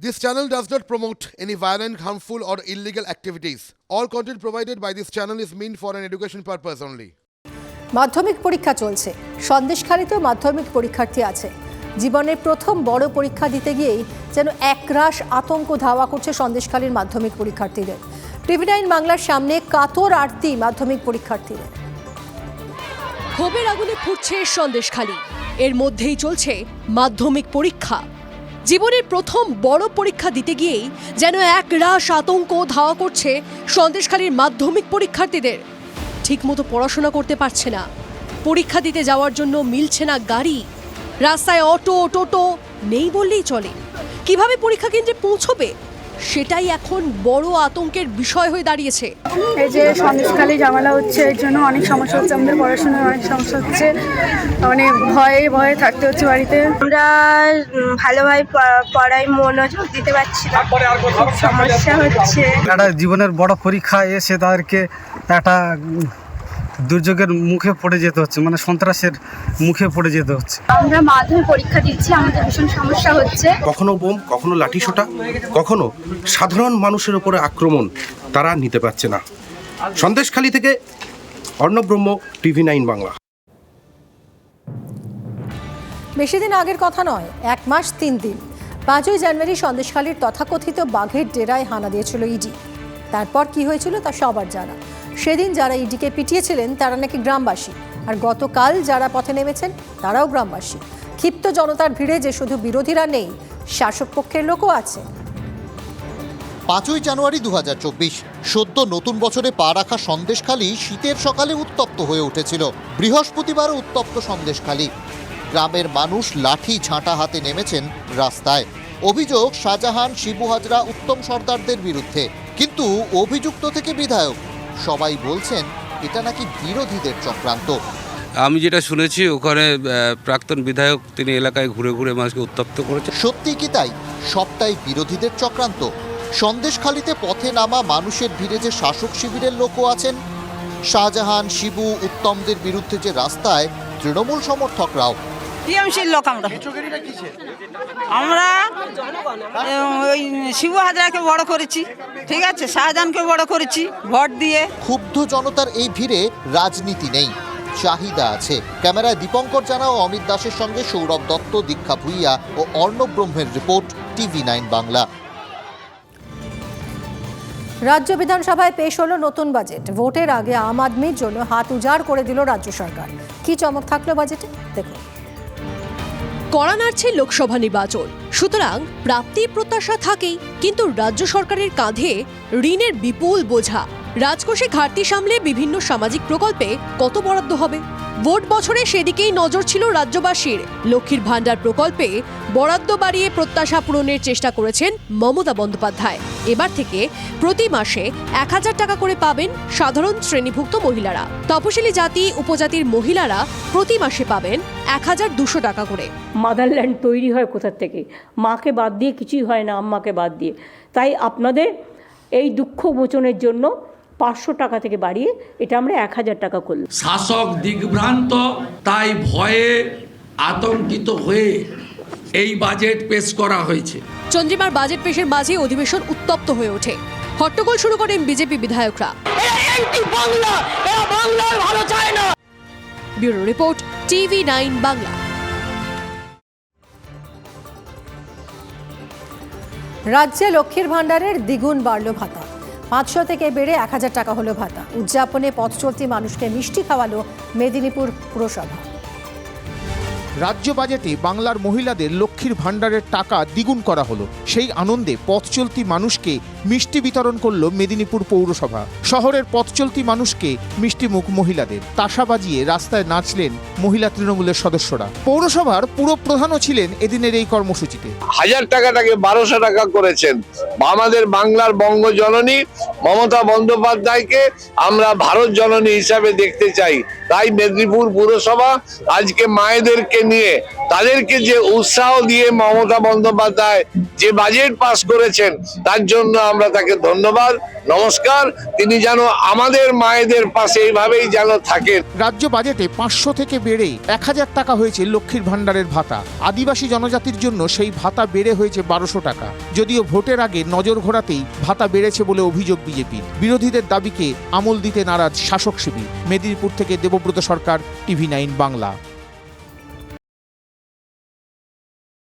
This channel does not promote any violent, harmful, or illegal activities. All content provided by this channel is meant for an education purpose only. মাধ্যমিক পরীক্ষা চলছে। সন্দেশখালীতেও মাধ্যমিক পরীক্ষার্থী আছে। জীবনের প্রথম বড় পরীক্ষা দিতে গিয়েই যেন একরাশ আতঙ্ক ধাওয়া করছে সন্দেশখালীর মাধ্যমিক পরীক্ষার্থীদের। টিভি নাইন বাংলার সামনে কাতর আরতি মাধ্যমিক পরীক্ষার্থীদের। ক্ষোভের আগুনে ফুটছে সন্দেশখালী। এর মধ্যেই চলছে মাধ্যমিক পরীক্ষা। জীবনের প্রথম বড় পরীক্ষা দিতে গিয়েই যেন এক রাশ আতঙ্ক ধাওয়া করছে সন্দেশখালীর মাধ্যমিক পরীক্ষার্থীদের। ঠিকমতো পড়াশোনা করতে পারছে না। পরীক্ষা দিতে যাওয়ার জন্য মিলছে না গাড়ি। রাস্তায় অটো, টোটো নেই বললেই চলে। কীভাবে পরীক্ষা কেন্দ্রে পৌঁছবে? সেটাই এখন বড় আতঙ্কের বিষয় হয়ে দাঁড়িয়েছে। এই যে সন্দেশখালি ঝামেলা হচ্ছে এর জন্য অনেক সমস্যা হচ্ছে আমাদের পড়াশোনার অনেক সমস্যা হচ্ছে মানে ভয়ে ভয়ে থাকতে হচ্ছে বাড়িতে। আমরা ভালোভাবে প- পড়ায় মনোযোগ দিতে পারছি না খুব সমস্যা হচ্ছে। একটা জীবনের বড় পরীক্ষা এসে তাদেরকে একটা দুর্যোগের মুখে পড়ে যেতে হচ্ছে মানে সন্ত্রাসের মুখে পড়ে যেতে হচ্ছে। আমরা মাধ্যমিক পরীক্ষা দিচ্ছি আমাদের ভীষণ সমস্যা হচ্ছে। কখনো বোম কখনো লাঠিসোঁটা কখনো সাধারণ মানুষের উপরে আক্রমণ তারা নিতে পারছে না। সন্দেশখালী থেকে অর্ণব্রহ্ম টিভি নাইন বাংলা। বেশি দিন আগের কথা নয় এক মাস তিন দিন। পাঁচই জানুয়ারি সন্দেশখালীর তথাকথিত বাঘের ডেরায় হানা দিয়েছিল ইডি। তারপর কি হয়েছিল তা সবার জানা। সেদিন যারা ইডিকে পিটিয়েছিলেন, তারা নাকি গ্রামবাসী। আর গতকাল যারা পথে নেমেছেন, তারাও গ্রামবাসী। ক্ষিপ্ত জনতার ভিড়ে যে শুধু বিরোধীরা নেই, শাসক পক্ষের লোকও আছে। পাঁচই জানুয়ারি দু হাজার চব্বিশ, সদ্য নতুন বছরে পা রাখা সন্দেশখালী শীতের সকালে উত্তপ্ত হয়ে উঠেছিল। বৃহস্পতিবারও উত্তপ্ত সন্দেশখালী। গ্রামের মানুষ লাঠি ঝাঁটা হাতে নেমেছেন রাস্তায়। অভিযোগ, শাহজাহান, শিবু হাজরা উত্তম সর্দারদের বিরুদ্ধে। কিন্তু অভিযুক্ত থেকে বিধায়ক সবাই বলছেন এটা নাকি বিরোধীদের চক্রান্ত। আমি যেটা শুনেছি ওখানে প্রাক্তন বিধায়ক তিনি এলাকায় ঘুরে ঘুরে মানুষকে উত্তপ্ত করেছে সত্যি কি তাই? সবটাই বিরোধীদের চক্রান্ত। সন্দেশখালিতে পথে নামা মানুষের ভিড়ে যে শাসক শিবিরের লোকও আছেন শাহজাহান শিবু উত্তমদের বিরুদ্ধে যে রাস্তায় তৃণমূল সমর্থকরাও। টিএমসির লোক আমরা। আমরা ওই শিবু হাজরাকে বড় করেছি ঠিক আছে? শাহজাহানকে বড় করেছি ভোট দিয়ে। ক্ষুব্ধ জনতার এই ভিড়ে রাজনীতি নেই চাহিদা আছে। ক্যামেরায় দীপঙ্কর জানা ও অমিত দাসের সঙ্গে সৌরভ দত্ত দীক্ষা ভুইয়া ও অর্ণব ব্রহ্মের রিপোর্ট টিভি নাইন বাংলা। রাজ্য বিধানসভায় পেশ হলো নতুন বাজেট। ভোটের আগে আম আদমির জন্য হাত উজাড় করে দিল রাজ্য সরকার। কি চমক থাকল বাজেটে? দেখুন। কড়া নাড়ছে লোকসভা নির্বাচন। সুতরাং প্রাপ্তি প্রত্যাশা থাকেই, কিন্তু রাজ্য সরকারের কাঁধে ঋণের বিপুল বোঝা। রাজকোষে ঘাটতি সামলে বিভিন্ন সামাজিক প্রকল্পে কত বরাদ্দ হবে? ভোট বছরে সেদিকেই নজর ছিল রাজ্যবাসীর। লক্ষ্মীর ভাণ্ডার প্রকল্পে বরাদ্দ বাড়িয়ে প্রত্যাশা পূরণের চেষ্টা করেছেন মমতা বন্দ্যোপাধ্যায়। এবার থেকে প্রতি মাসে এক হাজার টাকা করে পাবেন সাধারণ শ্রেণীভুক্ত মহিলারা। তপশিলি জাতি, উপজাতির মহিলারা প্রতি মাসে পাবেন এক হাজার দুশো টাকা করে। মাদারল্যান্ড তৈরি হয় কোথার থেকে? মাকে বাদ দিয়ে কিছুই হয় না, আম্মাকে বাদ দিয়ে। তাই আপনাদের এই দুঃখ মোচনের জন্য পাঁচশো টাকা থেকে বাড়িয়ে এটা আমরা এক হাজার টাকা করলাম। শাসক দিগ্ভ্রান্ত তাই ভয়ে আতঙ্কিত হয়ে এই বাজেট পেশ করা হয়েছে। চন্দ্রিমার বাজেট পেশের মাঝে অধিবেশন উত্তপ্ত হয়ে ওঠে। হট্টগোল শুরু করেন BJP বিধায়করা। Bureau report TV nine Bangla. রাজ্যে লক্ষ্মীর ভাণ্ডারের দ্বিগুণ বাড়ল ভাতা। পাঁচশো থেকে বেড়ে এক হাজার টাকা হলো ভাতা। উদযাপনে পথ চলতি মানুষকে মিষ্টি খাওয়ালো মেদিনীপুর পুরসভা। রাজ্য বাজেটে বাংলার মহিলাদের লক্ষ্মীর ভাণ্ডারের টাকা দ্বিগুণ করা হলো। সেই আনন্দে পথ চলতি মানুষকে মিষ্টি বিতরণ করল মেদিনীপুর পৌরসভা। শহরের পথ চলতি মানুষকে মিষ্টিমুখ মহিলাদের। তাসা বাজিয়ে রাস্তায় নাচলেন মহিলা তৃণমূলের সদস্যরা। পৌরসভার পুরো প্রধানও ছিলেন এদিনের এই কর্মসূচিতে। হাজার টাকাটাকে বারোশো টাকা করেছেন। আমাদের বাংলার বঙ্গ জননী মমতা বন্দ্যোপাধ্যায়কে আমরা ভারত জননী হিসাবে দেখতে চাই। তাই মেদিনীপুর পুরসভা আজকে মায়েদেরকে নিয়ে তাদেরকে যে উৎসাহ দিয়ে মমতা বন্দ্যোপাধ্যায় যে বাজেট পাস করেছেন, তার জন্য আমরা তাকে ধন্যবাদ, নমস্কার। তিনি যেন আমাদের মায়েদের পাশে এইভাবেই যেন থাকেন। রাজ্য বাজেটে পাঁচশো থেকে বেড়ে এক হাজার টাকা হয়েছে লক্ষ্মীর ভাণ্ডারের ভাতা। আদিবাসী জনজাতির জন্য সেই ভাতা বেড়ে হয়েছে বারোশো টাকা। যদিও ভোটের আগে নজর ঘোরাতেই ভাতা বেড়েছে বলে অভিযোগ বিজেপির বিরোধীদের দাবিকে আমল দিতে নারাজ শাসক শিবির। মেদিনীপুর থেকে দেবব্রত সরকার, টিভি নাইন বাংলা।